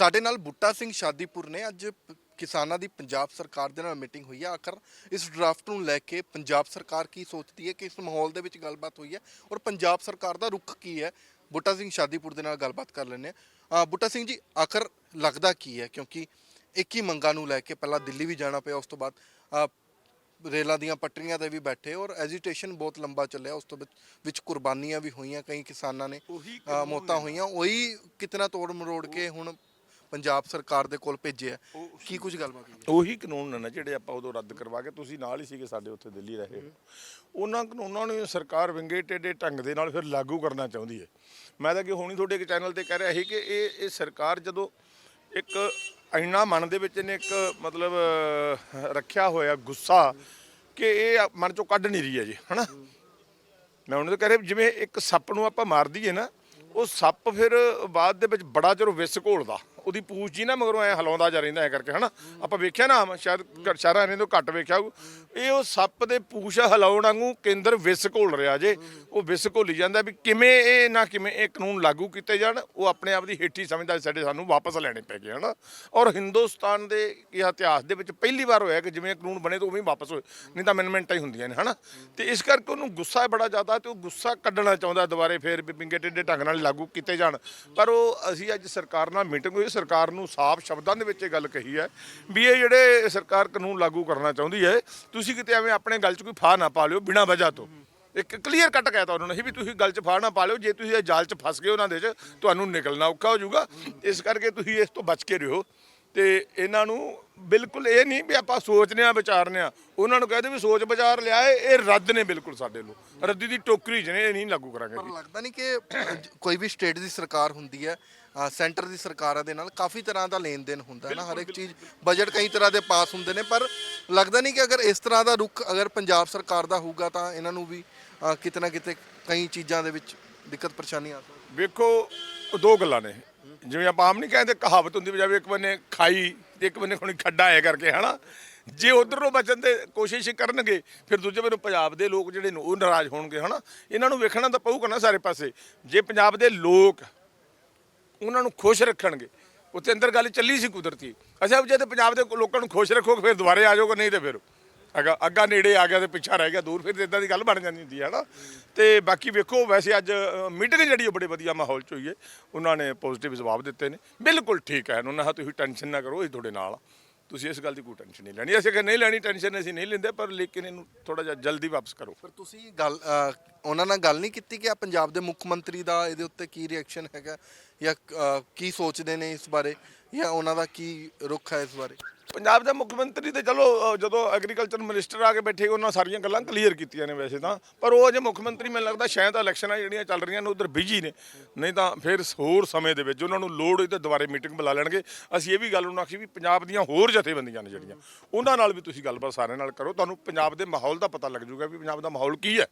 ਸਾਡੇ ਨਾਲ ਬੁੱਟਾ ਸਿੰਘ ਸ਼ਾਦੀਪੁਰ ਨੇ ਅੱਜ ਪ- ਕਿਸਾਨਾਂ ਦੀ ਪੰਜਾਬ ਸਰਕਾਰ ਦੇ ਨਾਲ ਮੀਟਿੰਗ ਹੋਈ ਹੈ ਆਖਰ ਇਸ ਡਰਾਫਟ ਨੂੰ ਲੈ ਕੇ ਪੰਜਾਬ ਸਰਕਾਰ ਕੀ ਸੋਚਦੀ ਹੈ ਕਿ ਇਸ ਮਾਹੌਲ ਦੇ ਵਿੱਚ ਗੱਲਬਾਤ ਹੋਈ ਹੈ ਔਰ ਪੰਜਾਬ ਸਰਕਾਰ ਦਾ ਰੁਖ ਕੀ ਹੈ? ਬੁੱਟਾ ਸਿੰਘ ਸ਼ਾਦੀਪੁਰ ਦੇ ਨਾਲ ਗੱਲਬਾਤ ਕਰ ਲੈਂਦੇ ਆ ਬੁੱਟਾ ਸਿੰਘ ਜੀ ਆਖਰ ਲੱਗਦਾ ਕੀ ਹੈ? ਕਿਉਂਕਿ ਇੱਕ ਹੀ ਮੰਗਾਂ ਨੂੰ ਲੈ ਕੇ ਪਹਿਲਾਂ ਦਿੱਲੀ ਵੀ ਜਾਣਾ ਪਿਆ ਉਸ ਤੋਂ ਬਾਅਦ ਅ, ਰੇਲਾਂ ਦੀਆਂ ਪਟੜੀਆਂ ਤੇ ਵੀ ਬੈਠੇ ਔਰ ਐਜੀਟੇਸ਼ਨ ਬਹੁਤ ਲੰਬਾ ਚੱਲਿਆ। ਉਸ ਤੋਂ ਵਿੱਚ ਵਿੱਚ ਕੁਰਬਾਨੀਆਂ ਵੀ ਹੋਈਆਂ ਕਈ ਕਿਸਾਨਾਂ ਨੇ ਉਹੀ ਅ, ਮੌਤਾਂ ਹੋਈਆਂ? ਉਹੀ ਕਿਤਨਾ ਤੋੜ ਮਰੋੜ ਕੇ ਹੁਣ ਪੰਜਾਬ ਸਰਕਾਰ ਦੇ ਕੋਲ ਭੇਜਿਆ ਕੀ ਕੁਝ ਗੱਲਬਾਤ ਹੋਈ? ਉਹੀ ਕਾਨੂੰਨ ਨੇ ਨਾ ਜਿਹੜੇ ਆਪਾਂ ਉਦੋਂ ਰੱਦ ਕਰਵਾ ਕੇ ਤੁਸੀਂ ਨਾਲ ਹੀ ਸੀਗੇ ਸਾਡੇ ਉੱਥੇ ਦਿੱਲੀ ਰਹੇ। ਉਹਨਾਂ ਕਾਨੂੰਨਾਂ ਨੂੰ ਸਰਕਾਰ ਵਿੰਗੇ ਟੇਡੇ ਢੰਗ ਦੇ ਨਾਲ ਫਿਰ ਲਾਗੂ ਕਰਨਾ ਚਾਹੁੰਦੀ ਹੈ। ਮੈਂ ਤਾਂ ਕਿ ਹੁਣੀ ਤੁਹਾਡੇ ਇੱਕ ਚੈਨਲ ਤੇ ਕਹਿ ਰਿਹਾ ਸੀ ਕਿ ਇਹ ਇਹ ਸਰਕਾਰ ਜਦੋਂ ਇੱਕ ਇੰਨਾ ਮਨ ਦੇ ਵਿੱਚ ਨੇ ਇੱਕ ਮਤਲਬ ਰੱਖਿਆ ਹੋਇਆ ਗੁੱਸਾ ਕਿ ਇਹ ਮਨ ਚੋਂ ਕੱਢ ਨਹੀਂ ਰਹੀ ਹੈ ਜੀ ਹਨਾ? ਮੈਂ ਉਹਨਾਂ ਤੋਂ ਕਹਿ ਰਿਹਾ ਜਿਵੇਂ ਇੱਕ ਸੱਪ ਨੂੰ ਆਪਾਂ ਮਾਰ ਦਈਏ ਨਾ ਉਹ ਸੱਪ ਫਿਰ ਬਾਅਦ ਦੇ ਵਿੱਚ ਬੜਾ ਚਿਰ ਵਿਸ ਘੋਲਦਾ ਉਹਦੀ ਪੂਛ ਜੀ ਨਾ ਮਗਰੋਂ ਐ ਹਲਾਉਂਦਾ ਜਾ ਰਹਿੰਦਾ ਐ ਕਰਕੇ ਹਨਾ? ਆਪਾਂ ਵੇਖਿਆ ਨਾ ਆਮ, ਸ਼ਾਇਦ ਘ- ਸ਼ਹਿਰਾਂ ਨੇ ਤੋਂ ਘੱਟ ਵੇਖਿਆ ਹੋਊ। ਇਹ ਉਹ ਸੱਪ ਦੇ ਪੂਛ ਹਿਲਾਉਣ ਵਾਂਗੂ ਕੇਂਦਰ ਵਿਸ ਘੋਲ ਰਿਹਾ ਜੇ। ਉਹ ਵਿਸ ਘੋਲੀ ਜਾਂਦਾ ਵੀ ਕਿਵੇਂ ਇਹ ਨਾ ਕਿਵੇਂ ਇਹ ਕਾਨੂੰਨ ਲਾਗੂ ਕੀਤੇ ਜਾਣ, ਉਹ ਆਪਣੇ ਆਪ ਦੀ ਹੇਠੀ ਸਮਝਦਾ ਸਾਡੇ ਸਾਨੂੰ ਵਾਪਸ ਲੈਣੇ ਪੈ ਗਏ, ਹਨਾ। ਔਰ ਹਿੰਦੁਸਤਾਨ ਦੇ ਇਹ ਇਤਿਹਾਸ ਦੇ ਵਿੱਚ ਪਹਿਲੀ ਵਾਰ ਹੋਇਆ ਕਿ ਜਿਵੇਂ ਕਾਨੂੰਨ ਬਣੇ ਤਾਂ ਉਵੇਂ ਵਾਪਸ ਹੋਏ, ਨਹੀਂ ਤਾਂ ਅਮੈਂਡਮੈਂਟਾਂ ਹੀ ਹੁੰਦੀਆਂ ਨੇ, ਹਨਾ। ਤੇ ਇਸ ਕਰਕੇ ਉਹਨੂੰ ਗੁੱਸਾ ਬੜਾ ਜ਼ਿਆਦਾ ਤੇ ਉਹ ਗੁੱਸਾ ਕੱਢਣਾ ਚਾਹੁੰਦਾ ਦੁਬਾਰੇ ਫੇਰ ਵੀ ਪਿੰਗੇ ਟਿੱਡੇ ਢੰਗ ਨਾਲ ਲਾਗੂ ਕੀਤੇ ਜਾਣ। ਪਰ ਉਹ ਅਸੀਂ ਅੱਜ ਸਰਕਾਰ ਨਾਲ ਮੀਟਿੰਗ ਹੋਈ, ਸਰਕਾਰ ਨੂੰ ਸਾਫ਼ ਸ਼ਬਦਾਂ ਦੇ ਵਿੱਚ ਇਹ ਗੱਲ ਕਹੀ ਹੈ ਵੀ ਇਹ ਜਿਹੜੇ ਸਰਕਾਰ ਕਾਨੂੰਨ ਲਾਗੂ ਕਰਨਾ ਚਾਹੁੰਦੀ ਹੈ ਤੁਸੀਂ ਕਿਤੇ ਐਵੇਂ ਆਪਣੇ ਗੱਲ 'ਚ ਕੋਈ ਫਾਹ ਨਾ ਪਾ ਲਿਓ ਬਿਨਾਂ ਵਜ੍ਹਾ ਤੋਂ। ਇੱਕ ਕਲੀਅਰ ਕੱਟ ਕਹਿਤਾ ਉਹਨਾਂ ਨੇ ਵੀ ਤੁਸੀਂ ਗੱਲ 'ਚ ਫਾਹ ਨਾ ਪਾ ਲਿਓ ਜੇ ਤੁਸੀਂ ਇਹ ਜਾਲ 'ਚ ਫਸ ਗਏ ਉਹਨਾਂ ਦੇ 'ਚ ਤੁਹਾਨੂੰ ਨਿਕਲਣਾ ਔਖਾ ਹੋ ਜਾਊਗਾ। ਇਸ ਕਰਕੇ ਤੁਸੀਂ ਇਸ ਤੋਂ ਬਚ ਕੇ ਰਹੋ। ਤੇ ਇਹਨਾਂ ਨੂੰ ਬਿਲਕੁਲ ਇਹ ਨਹੀਂ ਵੀ ਆਪਾਂ ਸੋਚਨੇ ਆ ਵਿਚਾਰਨੇ ਆ ਉਹਨਾਂ ਨੂੰ ਕਹਦੇ ਵੀ ਸੋਚ ਵਿਚਾਰ ਲਿਆਏ ਇਹ ਰੱਦ ਨੇ ਬਿਲਕੁਲ ਸਾਡੇ ਨੂੰ ਰੱਦੀ ਦੀ ਟੋਕਰੀ 'ਚ ਨੇ ਇਹ ਨਹੀਂ ਲਾਗੂ ਕਰਾਂਗੇ ਪਰ ਲੱਗਦਾ ਨਹੀਂ ਕਿ ਕੋਈ ਵੀ ਸਟੇਟ ਦੀ ਸਰਕਾਰ ਹੁੰਦੀ ਹੈ ਸੈਂਟਰ ਦੀ ਸਰਕਾਰਾਂ ਦੇ ਨਾਲ ਕਾਫੀ ਤਰ੍ਹਾਂ ਦਾ ਲੈਣ ਦੇਣ ਹੁੰਦਾ ਹੈ ਨਾ। ਹਰ ਇੱਕ ਚੀਜ਼ ਬਜਟ ਕਈ ਤਰ੍ਹਾਂ ਦੇ ਪਾਸ ਹੁੰਦੇ ਨੇ ਪਰ ਲੱਗਦਾ ਨਹੀਂ ਕਿ ਅਗਰ ਇਸ ਤਰ੍ਹਾਂ ਦਾ ਰੁਖ ਅਗਰ ਪੰਜਾਬ ਸਰਕਾਰ ਦਾ ਹੋਊਗਾ ਤਾਂ ਇਹਨਾਂ ਨੂੰ ਵੀ ਅ, ਕਿਤੇ ਨਾ ਕਿਤੇ ਕਈ ਚੀਜ਼ਾਂ ਦੇ ਵਿੱਚ ਦਿੱਕਤ ਪਰੇਸ਼ਾਨੀ ਆ ਸਕਦੀ ਵੇਖੋ ਉਹ ਦੋ ਗੱਲਾਂ ਨੇ। ਜਿਵੇਂ ਆਪਾਂ ਆਮ ਨਹੀਂ ਕਹਿੰਦੇ ਕਹਾਵਤ ਹੁੰਦੀ ਵੀ ਜਿਵੇਂ ਇੱਕ ਬੰਨੇ ਖਾਈ ਤੇ ਇੱਕ ਬੰਨੇ ਕੋਈ ਖੱਡਾ ਹੈ ਕਰਕੇ ਹਨਾ? ਜੇ ਉਧਰੋਂ ਬਚਣ ਦੀ ਕੋਸ਼ਿਸ਼ ਕਰਨਗੇ ਫਿਰ ਦੂਜੇ ਬੰਨੇ ਪੰਜਾਬ ਦੇ ਲੋਕ ਜਿਹੜੇ ਨੇ ਉਹ ਨਾਰਾਜ਼ ਹੋਣਗੇ ਹਨਾ? ਇਹਨਾਂ ਨੂੰ ਵੇਖਣਾ ਤਾਂ ਪਊਗਾ ਨਾ ਸਾਰੇ ਪਾਸੇ। ਜੇ ਪੰਜਾਬ ਦੇ ਲੋਕ ਉਹਨਾਂ ਨੂੰ ਖੁਸ਼ ਰੱਖਣਗੇ ਉੱਥੇ ਅੰਦਰ ਗੱਲ ਚੱਲੀ ਸੀ ਕੁਦਰਤੀ। ਅੱਛਾ ਜੇ ਤੇ ਪੰਜਾਬ ਦੇ ਲੋਕਾਂ ਨੂੰ ਖੁਸ਼ ਰੱਖੋਗੇ ਫਿਰ ਦੁਬਾਰੇ ਆ ਜਾਓਗੇ, ਨਹੀਂ ਤੇ ਫਿਰ। ਅਗਾ ਅੱਗਾ ਨੇੜੇ ਆ ਗਿਆ ਤੇ ਪਿੱਛਾ ਰਹਿ ਗਿਆ, ਦੂਰ, ਫਿਰ ਇਦਾਂ ਦੀ ਗੱਲ ਬਣ ਜਾਂਦੀ ਹੁੰਦੀ ਹੈ ਨਾ ਤੇ ਬਾਕੀ ਵੇਖੋ, ਵੈਸੇ ਅੱਜ ਮੀਟਿੰਗ ਜਿਹੜੀ ਉਹ ਬੜੇ ਵਧੀਆ ਮਾਹੌਲ ਚ ਹੋਈ ਹੈ ਉਹਨਾਂ ਨੇ ਪੋਜ਼ਿਟਿਵ ਜਵਾਬ ਦਿੱਤੇ ਨੇ। ਬਿਲਕੁਲ ਠੀਕ ਹੈ, ਉਹਨਾਂ ਨੇ ਕਿਹਾ ਤੁਸੀਂ ਟੈਨਸ਼ਨ ਨਾ ਕਰੋ, ਅਸੀਂ ਤੁਹਾਡੇ ਨਾਲ ਆ। ਤੁਸੀਂ ਇਸ ਗੱਲ ਦੀ ਕੋਈ ਟੈਨਸ਼ਨ ਨਹੀਂ ਲੈਣੀ। ਅਸੀਂ ਕਿ ਨਹੀਂ ਲੈਣੀ ਟੈਨਸ਼ਨ ਅਸੀਂ ਨਹੀਂ ਲੈਂਦੇ ਪਰ ਲੇਕਿਨ ਇਹਨੂੰ ਥੋੜਾ ਜਿਹਾ ਜਲਦੀ ਵਾਪਸ ਕਰੋ। ਪਰ ਤੁਸੀਂ ਗੱਲ ਅ, ਉਹਨਾਂ ਨਾਲ ਗੱਲ ਨਹੀਂ ਕੀਤੀ ਕਿ ਆ ਪੰਜਾਬ ਦੇ ਮੁੱਖ ਮੰਤਰੀ ਦਾ ਇਹਦੇ ਉੱਤੇ ਕੀ ਰਿਐਕਸ਼ਨ ਹੈਗਾ ਜਾਂ ਅ, ਕੀ ਸੋਚਦੇ ਨੇ ਇਸ ਬਾਰੇ ਜਾਂ ਉਹਨਾਂ ਦਾ ਕੀ ਰੁਖ ਹੈ ਇਸ ਬਾਰੇ? ਪੰਜਾਬ ਦੇ ਮੁੱਖ ਮੰਤਰੀ ਤੇ ਚਲੋ ਅ, ਜਦੋਂ ਐਗਰੀਕਲਚਰ ਮਿਨਿਸਟਰ ਆ ਕੇ ਬੈਠੇ ਉਹਨਾਂ ਸਾਰੀਆਂ ਗੱਲਾਂ ਕਲੀਅਰ ਕੀਤੀਆਂ ਨੇ ਵੈਸੇ ਤਾਂ। ਪਰ ਉਹ ਅਜੇ ਮੁੱਖ ਮੰਤਰੀ ਮੈਨੂੰ ਲੱਗਦਾ ਸ਼ਾਇਦ ਇਲੈਕਸ਼ਨਾਂ ਜਿਹੜੀਆਂ ਚੱਲ ਰਹੀਆਂ ਨੇ ਉਧਰ ਬਿਜ਼ੀ ਨੇ। ਨਹੀਂ ਤਾਂ ਫਿਰ ਹੋਰ ਸਮੇਂ ਦੇ ਵਿੱਚ ਉਹਨਾਂ ਨੂੰ ਲੋੜ ਹੋਈ ਤਾਂ ਦੁਬਾਰੇ ਮੀਟਿੰਗ ਬੁਲਾ ਲੈਣਗੇ। ਅਸੀਂ ਇਹ ਵੀ ਗੱਲ ਉਹਨਾਂ ਆਖੀ ਵੀ ਪੰਜਾਬ ਦੀਆਂ ਹੋਰ ਜਥੇਬੰਦੀਆਂ ਨੇ ਜਿਹੜੀਆਂ ਉਹਨਾਂ ਨਾਲ ਵੀ ਤੁਸੀਂ ਗੱਲਬਾਤ ਸਾਰਿਆਂ ਨਾਲ ਕਰੋ। ਤੁਹਾਨੂੰ ਪੰਜਾਬ ਦੇ ਮਾਹੌਲ ਦਾ ਪਤਾ ਲੱਗ ਜਾਊਗਾ ਵੀ ਪੰਜਾਬ ਦਾ ਮਾਹੌਲ ਕੀ ਹੈ।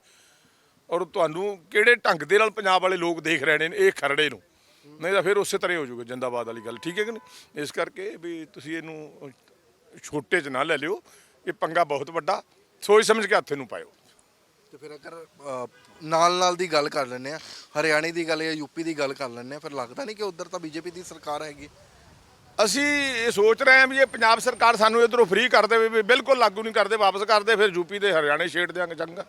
ਔਰ ਤੁਹਾਨੂੰ ਕਿਹੜੇ ਢੰਗ ਦੇ ਨਾਲ ਪੰਜਾਬ ਵਾਲੇ ਲੋਕ ਦੇਖ ਰਹੇ ਨੇ ਇਹ ਖਰੜੇ ਨੂੰ। ਨਹੀਂ ਤਾਂ ਫਿਰ ਉਸੇ ਤਰ੍ਹਾਂ ਹੀ ਹੋ ਜਾਊਗਾ ਜਿੰਦਾਬਾਦ ਵਾਲੀ ਗੱਲ ਠੀਕ ਹੈ ਕਿ ਨਹੀਂ? ਇਸ ਕਰਕੇ ਵੀ ਤੁਸੀਂ ਇਹਨੂੰ ਛੋਟੇ 'ਚ ਨਾ ਲੈ ਲਿਓ ਇਹ ਪੰਗਾ ਬਹੁਤ ਵੱਡਾ ਸੋਚ ਸਮਝ ਕੇ ਹੱਥ ਨੂੰ ਪਾਇਓ। ਤੇ ਫਿਰ ਅਗਰ ਨਾਲ ਨਾਲ ਦੀ ਗੱਲ ਕਰ ਲੈਂਦੇ ਆ ਹਰਿਆਣੇ ਦੀ ਗੱਲ ਜਾਂ ਯੂਪੀ ਦੀ ਗੱਲ ਕਰ ਲੈਂਦੇ ਆ ਫਿਰ ਲੱਗਦਾ ਨਹੀਂ ਕਿ ਉਧਰ ਤਾਂ ਬੀਜੇਪੀ ਦੀ ਸਰਕਾਰ ਹੈਗੀ ਅਸੀਂ ਇਹ ਸੋਚ ਰਹੇ ਹਾਂ ਵੀ ਇਹ ਪੰਜਾਬ ਸਰਕਾਰ ਸਾਨੂੰ ਇਧਰੋਂ ਫ੍ਰੀ ਕਰ ਦੇਵੇ ਵੀ ਬਿਲਕੁਲ ਲਾਗੂ ਨਹੀਂ ਕਰਦੇ ਵਾਪਸ ਕਰਦੇ ਫਿਰ ਯੂਪੀ ਦੇ ਹਰਿਆਣੇ ਛੇੜ ਦਿਆਂਗੇ ਚੰਗਾ।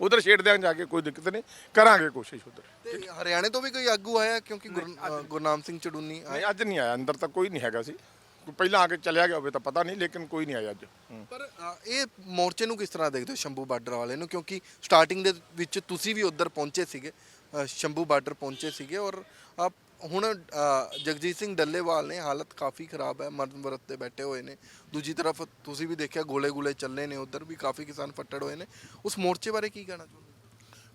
ਉਧਰ ਛੇੜ ਦਿਆਂਗੇ ਜਾ ਕੇ ਕੋਈ ਦਿੱਕਤ ਨਹੀਂ ਕਰਾਂਗੇ ਕੋਸ਼ਿਸ਼ ਉਧਰ। ਤੇ ਹਰਿਆਣੇ ਤੋਂ ਵੀ ਕੋਈ ਆਗੂ ਆਇਆ ਕਿਉਂਕਿ ਗੁਰਨਾਮ ਸਿੰਘ ਚੜੂਨੀ ਨਹੀਂ ਅੱਜ ਨਹੀਂ ਆਇਆ ਅੰਦਰ ਤਾਂ ਕੋਈ ਨਹੀਂ ਹੈਗਾ ਸੀ। ਪਹਿਲਾਂ ਆ ਕੇ ਚਲਿਆ ਗਿਆ ਹੋਵੇ ਤਾਂ ਪਤਾ ਨਹੀਂ ਲੇਕਿਨ ਕੋਈ ਨਹੀਂ ਆਇਆ ਅੱਜ। ਹੂੰ। ਪਰ ਅ, ਇਹ ਮੋਰਚੇ ਨੂੰ ਕਿਸ ਤਰ੍ਹਾਂ ਦੇਖਦੇ ਹੋ ਸ਼ੰਭੂ ਬਾਰਡਰ ਵਾਲੇ ਨੂੰ? ਕਿਉਂਕਿ ਸਟਾਰਟਿੰਗ ਦੇ ਵਿੱਚ ਤੁਸੀਂ ਵੀ ਉੱਧਰ ਪਹੁੰਚੇ ਸੀਗੇ ਅ, ਸ਼ੰਭੂ ਬਾਰਡਰ ਪਹੁੰਚੇ ਸੀਗੇ ਔਰ ਅ, ਹੁਣ ਅ, ਜਗਜੀਤ ਸਿੰਘ ਡੱਲੇਵਾਲ ਨੇ ਹਾਲਤ ਕਾਫੀ ਖਰਾਬ ਹੈ ਮਰਨ ਵਰਤ ਤੇ ਬੈਠੇ ਹੋਏ ਨੇ। ਦੂਜੀ ਤਰਫ ਤੁਸੀਂ ਵੀ ਦੇਖਿਆ ਗੋਲੇ ਗੋਲੇ ਚੱਲੇ ਨੇ ਉੱਧਰ ਵੀ ਕਾਫੀ ਕਿਸਾਨ ਫੱਟੜ ਹੋਏ ਨੇ। ਉਸ ਮੋਰਚੇ ਬਾਰੇ ਕੀ ਕਹਿਣਾ ਚਾਹੁੰਦੇ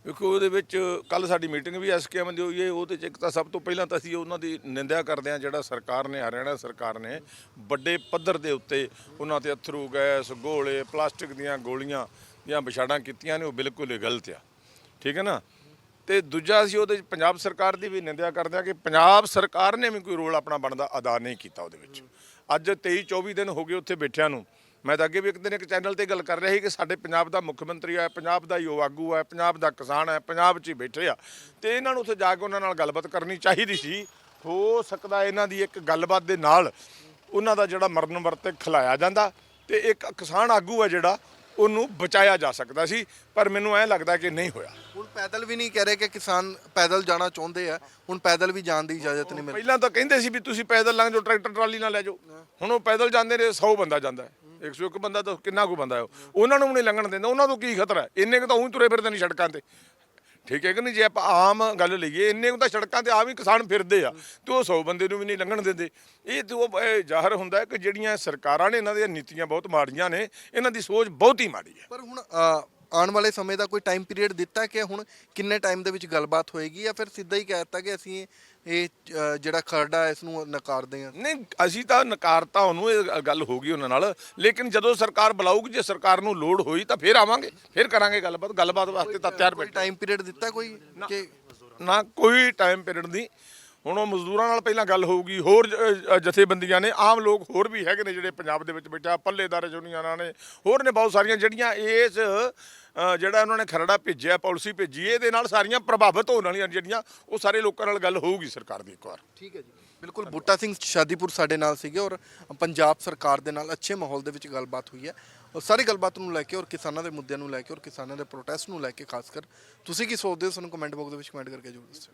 ਵੇਖੋ ਉਹਦੇ ਵਿੱਚ ਕੱਲ ਸਾਡੀ ਮੀਟਿੰਗ ਵੀ ਐਸਕੇਐਮ ਦੀ ਹੋਈ ਹੈ ਉਹਦੇ ਚ ਇੱਕ ਤਾਂ ਸਭ ਤੋਂ ਪਹਿਲਾਂ ਤਾਂ ਅਸੀਂ ਉਹਨਾਂ ਦੀ ਨਿੰਦਿਆ ਕਰਦੇ ਹਾਂ, ਜਿਹੜਾ ਸਰਕਾਰ ਨੇ, ਹਰਿਆਣਾ ਸਰਕਾਰ ਨੇ ਵੱਡੇ ਪੱਧਰ ਦੇ ਉੱਤੇ ਉਹਨਾਂ ਤੇ ਅਥਰੂ, ਗੈਸ, ਗੋਲੇ, ਪਲਾਸਟਿਕ ਦੀਆਂ ਗੋਲੀਆਂ ਦੀਆਂ ਵਿਛਾੜਾਂ ਕੀਤੀਆਂ ਨੇ, ਉਹ ਬਿਲਕੁਲ ਹੀ ਗਲਤ ਆ। ਠੀਕ ਹੈ ਨਾ? ਤੇ ਦੂਜਾ ਅਸੀਂ ਉਹਦੇ 'ਚ ਪੰਜਾਬ ਸਰਕਾਰ ਦੀ ਵੀ ਨਿੰਦਿਆ ਕਰਦੇ ਹਾਂ ਕਿ ਪੰਜਾਬ ਸਰਕਾਰ ਨੇ ਵੀ ਕੋਈ ਰੋਲ ਆਪਣਾ ਬਣਦਾ ਅਦਾ ਨਹੀਂ ਕੀਤਾ ਉਹਦੇ ਵਿੱਚ। ਅੱਜ 23 24 ਦਿਨ ਹੋ ਗਏ ਉੱਥੇ ਬੈਠਿਆਂ ਨੂੰ। ਮੈਂ ਤਾਂ ਅੱਗੇ ਵੀ ਇੱਕ ਦਿਨ ਇੱਕ ਚੈਨਲ ਤੇ ਗੱਲ ਕਰ ਰਿਹਾ ਸੀ ਕਿ ਸਾਡੇ ਪੰਜਾਬ ਦਾ ਮੁੱਖ ਮੰਤਰੀ ਹੈ ਪੰਜਾਬ ਦਾ ਯੋ ਆਗੂ ਹੈ ਪੰਜਾਬ ਦਾ ਕਿਸਾਨ ਹੈ ਪੰਜਾਬ 'ਚ ਹੀ ਬੈਠੇ ਆ। ਤੇ ਇਹਨਾਂ ਨੂੰ ਉੱਥੇ ਜਾ ਕੇ ਉਹਨਾਂ ਨਾਲ ਗੱਲਬਾਤ ਕਰਨੀ ਚਾਹੀਦੀ ਸੀ। ਹੋ ਸਕਦਾ ਇਹਨਾਂ ਦੀ ਇੱਕ ਗੱਲਬਾਤ ਦੇ ਨਾਲ ਉਹਨਾਂ ਦਾ ਜਿਹੜਾ ਮਰਨ ਵਰਤੇ ਖਿਲਾਇਆ ਜਾਂਦਾ ਤੇ ਇੱਕ ਕਿਸਾਨ ਆਗੂ ਹੈ ਜਿਹੜਾ ਉਹਨੂੰ ਬਚਾਇਆ ਜਾ ਸਕਦਾ ਸੀ ਪਰ ਮੈਨੂੰ ਐ ਲੱਗਦਾ ਕਿ ਨਹੀਂ ਹੋਇਆ। ਹੁਣ ਪੈਦਲ ਵੀ ਨਹੀਂ ਕਹਿ ਰਹੇ ਕਿ ਕਿਸਾਨ ਪੈਦਲ ਜਾਣਾ ਚਾਹੁੰਦੇ ਆ ਹੁਣ ਪੈਦਲ ਵੀ ਜਾਣ ਦੀ ਇਜਾਜ਼ਤ ਨਹੀਂ ਮਿਲ ਪਹਿਲਾਂ ਤਾਂ ਕਹਿੰਦੇ ਸੀ ਵੀ ਤੁਸੀਂ ਪੈਦਲ ਲੰਘ ਜਾਓ ਟਰੈਕਟਰ ਟਰਾਲੀ ਨਾਲ ਲੈ ਜਾਓ। ਹੁਣ ਉਹ ਪੈਦਲ ਜਾਂਦੇ ਨੇ 100 ਬੰਦਾ ਜਾਂਦਾ ਹੈ। 101 ਬੰਦਾ ਤਾਂ ਕਿੰਨਾ ਕੁ ਬੰਦਾ ਹੈ ਉਹ? ਉਹਨਾਂ ਨੂੰ ਵੀ ਨਹੀਂ ਲੰਘਣ ਦਿੰਦਾ ਉਹਨਾਂ ਤੋਂ ਕੀ ਖਤਰਾ? ਹੈ ਇੰਨੇ ਕੁ ਤਾਂ ਉਹੀ ਤੁਰੇ ਫਿਰਦੇ ਨੇ ਸੜਕਾਂ ਤੇ। ਠੀਕ ਹੈ ਕਿ ਨਹੀਂ? ਜੇ ਆਪਾਂ ਆਮ ਗੱਲ ਲਈਏ ਇੰਨੇ ਕੁ ਤਾਂ ਸੜਕਾਂ ਤੇ ਆਮ ਹੀ ਕਿਸਾਨ ਫਿਰਦੇ ਆ ਤੇ ਉਹ 100 ਬੰਦੇ ਨੂੰ ਵੀ ਨਹੀਂ ਲੰਘਣ ਦਿੰਦੇ। ਇਹ ਤੇ ਉਹ ਇਹ ਜ਼ਾਹਰ ਹੁੰਦਾ ਹੈ ਕਿ ਜਿਹੜੀਆਂ ਸਰਕਾਰਾਂ ਨੇ ਇਹਨਾਂ ਦੀਆਂ ਨੀਤੀਆਂ ਬਹੁਤ ਮਾੜੀਆਂ ਨੇ ਇਹਨਾਂ ਦੀ ਸੋਚ ਬਹੁਤ ਹੀ ਮਾੜੀ ਹੈ। ਪਰ ਹੁਣ ਅ, ਆਉਣ ਵਾਲੇ ਸਮੇਂ ਦਾ ਕੋਈ ਟਾਈਮ ਪੀਰੀਅਡ ਦਿੱਤਾ ਕਿ ਹੁਣ ਕਿੰਨੇ ਟਾਈਮ ਦੇ ਵਿੱਚ ਗੱਲਬਾਤ ਹੋਏਗੀ ਜਾਂ ਫਿਰ ਸਿੱਧਾ ਹੀ ਕਹਿ ਦਿੱਤਾ ਕਿ ਅਸੀਂ ਇਹ ਅ, ਜਿਹੜਾ ਖਰੜਾ ਹੈ ਇਸ ਨੂੰ ਨਕਾਰਦੇ ਹਾਂ ਨਹੀਂ ਅਸੀਂ ਤਾਂ ਨਕਾਰਤਾ ਉਹਨੂੰ ਇਹ ਗੱਲ ਹੋ ਗਈ ਉਹਨਾਂ ਨਾਲ। ਲੇਕਿਨ ਜਦੋਂ ਸਰਕਾਰ ਬੁਲਾਊਗੀ ਜੇ ਸਰਕਾਰ ਨੂੰ ਲੋੜ ਹੋਈ ਤਾਂ ਫਿਰ ਆਵਾਂਗੇ। ਫਿਰ ਕਰਾਂਗੇ ਗੱਲਬਾਤ। ਗੱਲਬਾਤ ਵਾਸਤੇ ਤਾਂ ਤਿਆਰ ਕੋਈ ਬੈਠੇ ਟਾਈਮ ਪੀਰੀਅਡ ਦਿੱਤਾ ਕੋਈ ਕਿ ਨਾ ਕੋਈ ਟਾਈਮ ਪੀਰੀਅਡ ਨਹੀਂ। ਹੁਣ ਉਹ ਮਜ਼ਦੂਰਾਂ ਨਾਲ ਪਹਿਲਾਂ ਗੱਲ ਹੋਊਗੀ, ਹੋਰ ਜ- ਜਥੇਬੰਦੀਆਂ ਨੇ, ਆਮ ਲੋਕ ਹੋਰ ਵੀ ਹੈਗੇ ਨੇ ਜਿਹੜੇ ਪੰਜਾਬ ਦੇ ਵਿੱਚ ਬੈਠਾ ਪੱਲੇਦਾਰ ਯੂਨੀਅਨਾਂ ਨੇ, ਹੋਰ ਨੇ ਬਹੁਤ ਸਾਰੀਆਂ ਜਿਹੜੀਆਂ ਇਸ ਜਿਹੜਾ ਉਹਨਾਂ ਨੇ ਖਰੜਾ ਭੇਜਿਆ, ਪਾਲਿਸੀ ਭੇਜੀ, ਇਹਦੇ ਨਾਲ ਸਾਰੀਆਂ ਪ੍ਰਭਾਵਿਤ ਹੋਣ ਵਾਲੀਆਂ ਜਿਹੜੀਆਂ, ਉਹ ਸਾਰੇ ਲੋਕਾਂ ਨਾਲ ਗੱਲ ਹੋਊਗੀ ਸਰਕਾਰ ਦੀ ਇੱਕ ਵਾਰ। ਠੀਕ ਹੈ ਜੀ। ਬਿਲਕੁਲ, ਬੂਟਾ ਸਿੰਘ ਸ਼ਾਦੀਪੁਰ ਸਾਡੇ ਨਾਲ ਸੀਗੇ ਔਰ ਪੰਜਾਬ ਸਰਕਾਰ ਦੇ ਨਾਲ ਅੱਛੇ ਮਾਹੌਲ ਦੇ ਵਿੱਚ ਗੱਲਬਾਤ ਹੋਈ ਹੈ। ਔਰ ਸਾਰੀ ਗੱਲਬਾਤ ਨੂੰ ਲੈ ਕੇ ਔਰ ਕਿਸਾਨਾਂ ਦੇ ਮੁੱਦਿਆਂ ਨੂੰ ਲੈ ਕੇ ਔਰ ਕਿਸਾਨਾਂ ਦੇ ਪ੍ਰੋਟੈਸਟ ਨੂੰ ਲੈ ਕੇ ਖਾਸ ਕਰ ਤੁਸੀਂ ਕੀ ਸੋਚਦੇ ਹੋ? ਸਾਨੂੰ ਕਮੈਂਟ ਬਾਕਸ ਦੇ ਵਿੱਚ ਕਮੈਂਟ ਕਰਕੇ ਜ਼ਰੂਰ ਦੱਸਿਓ।